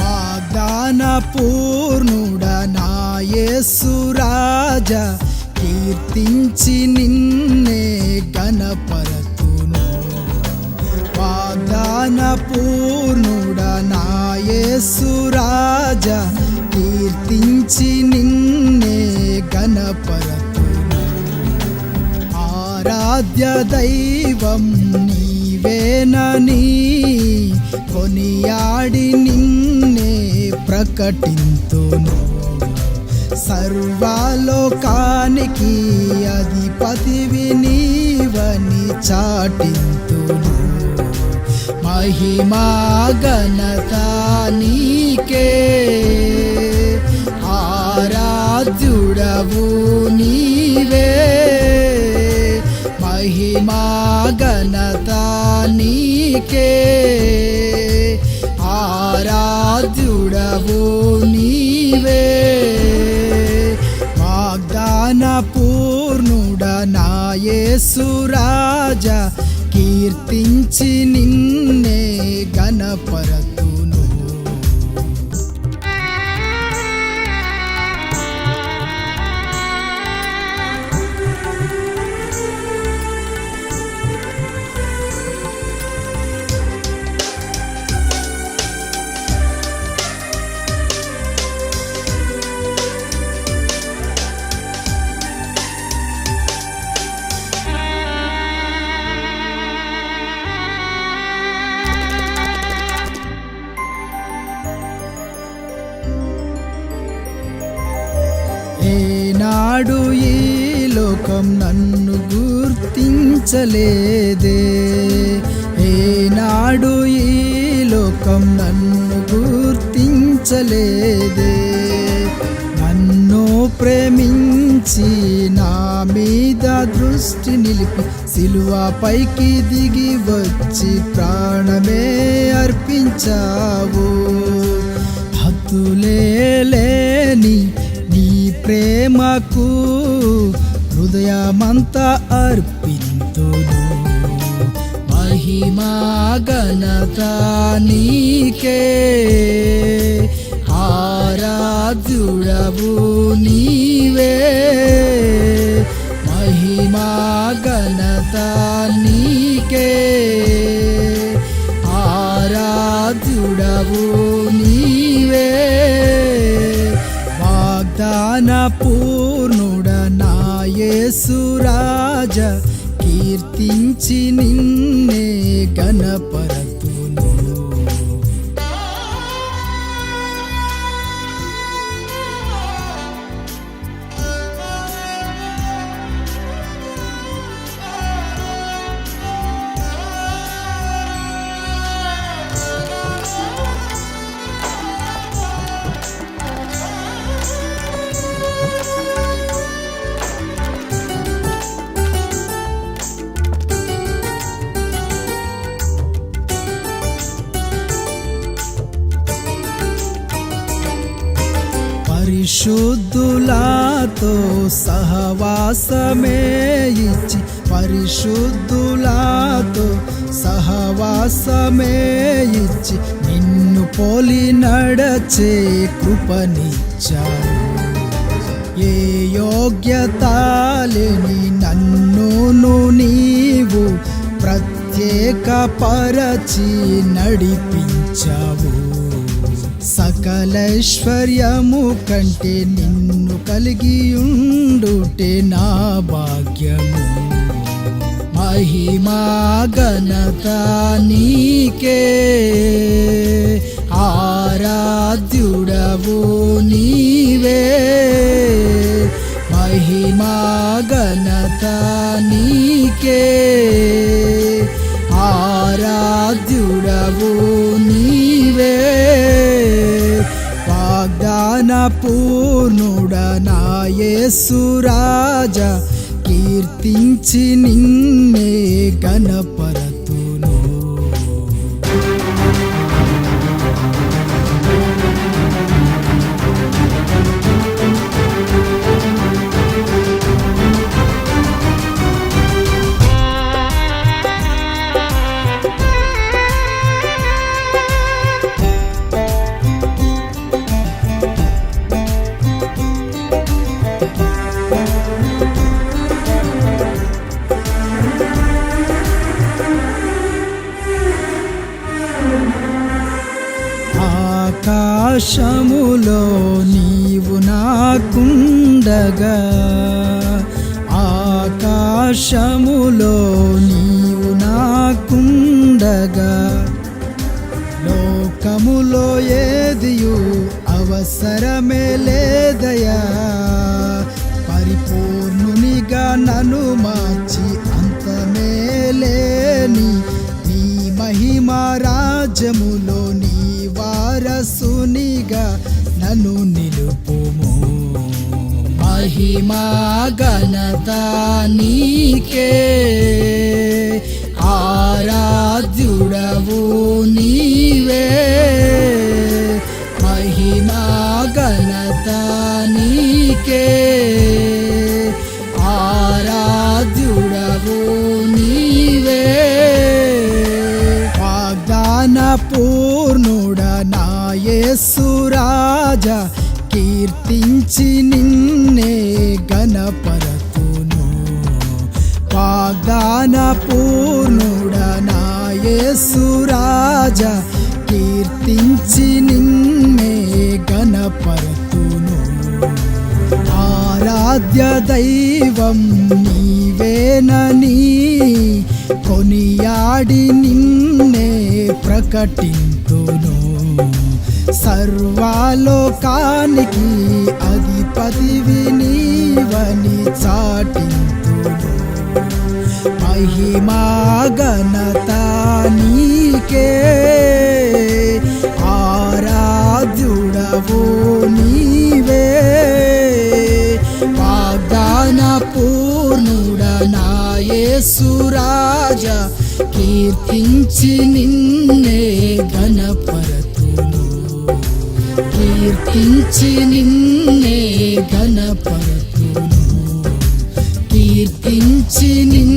వాగ్దాన రాజా కీర్తించి నిన్నే గణపరతును వాగ్దాన పూర్ణుడ నాయసు రాజా కీర్తించి నిన్నే గణపరతును ఆరాధ్య దైవం నీవేనని కొనియాడి నిన్నే ప్రకటింతును. సర్వలోకానికి అధిపతివి నీవని చాటింతును. మహిమా ఘనత నీకే. ఆరాధ్యుడవు నీవే. మహిమా ఘనత నీకే. ఆరాధ్యుడవు యేసురాజా కీర్తించి నిన్నే గణపరతును నాడు ఈ లోకం నన్ను గుర్తించలేదే. ఏనాడు ఈ లోకం నన్ను గుర్తించలేదే. నన్ను ప్రేమించి నా మీద దృష్టి నిలిపి సిలువపైకి దిగి వచ్చి ప్రాణమే అర్పించావు. హద్దులే ప్రేమకు హృదయమంతా అర్పింతును. మహిమా ఘనత నీకే. ఆరాధ్యుడవు నీవే. మహిమా ఘనత నీకే. ఆరాధ్యుడవు నీ జ్ఞానపూర్ణుడ నాయసురాజ కీర్తించి నిన్నే గణపరత పరిశుద్ధులాతో సహవాసమే ఇచ్చి పరిశుద్ధులాతో సహవాసమే ఇచ్చి నిన్ను పోలి నడచే కృపనిచ్చావు ఏ యోగ్యత లేని నన్నును నీవు ప్రత్యేక పరచి నడిపించావు. సకలైశ్వర్యము కంటే నిన్ను కలిగి ఉండుటే నా భాగ్యము. మహిమా ఘనత నీకే. ఆరాధ్యుడవు నీవే. మహిమా ఘనత నీకే. పూర్ణుడ నా కీర్తించి నిన్నే గణపరతును ఆకాశములో నీవు నాకుండగా ఆకాశములో నీవు నాకుండగా లోకములో ఏదియు అవసరమే లేదయా పరిపూర్ణునిగా నన్ను మార్చి అంతమే లేని మహిమా రాజ్యములో నీ వారసునిగా నన్ను నిలుపుము. మహిమా ఘనత నీకే. ఆరాధ్యుడవు నీవే. కీర్తించి నిన్నే గణపరతును. వాగ్దాన పూర్ణుడ నా కీర్తించి నిన్నే గణపరతును. ఆరాధ్య దైవం నీవేనని కొనియాడి నిన్నే ప్రకటింతును. సర్వాలోకానికి అధిపతివి నీవని చాటి మహిమా ఘనత నీకే. ఆరాధ్యుడవు నీవే. వాగ్దాన పూర్ణుడ నాయే సురాజ కీర్తించి నిన్నే గణపరత కీర్తించి నిన్నే ఘనపరతును కీర్తించి నిన్నే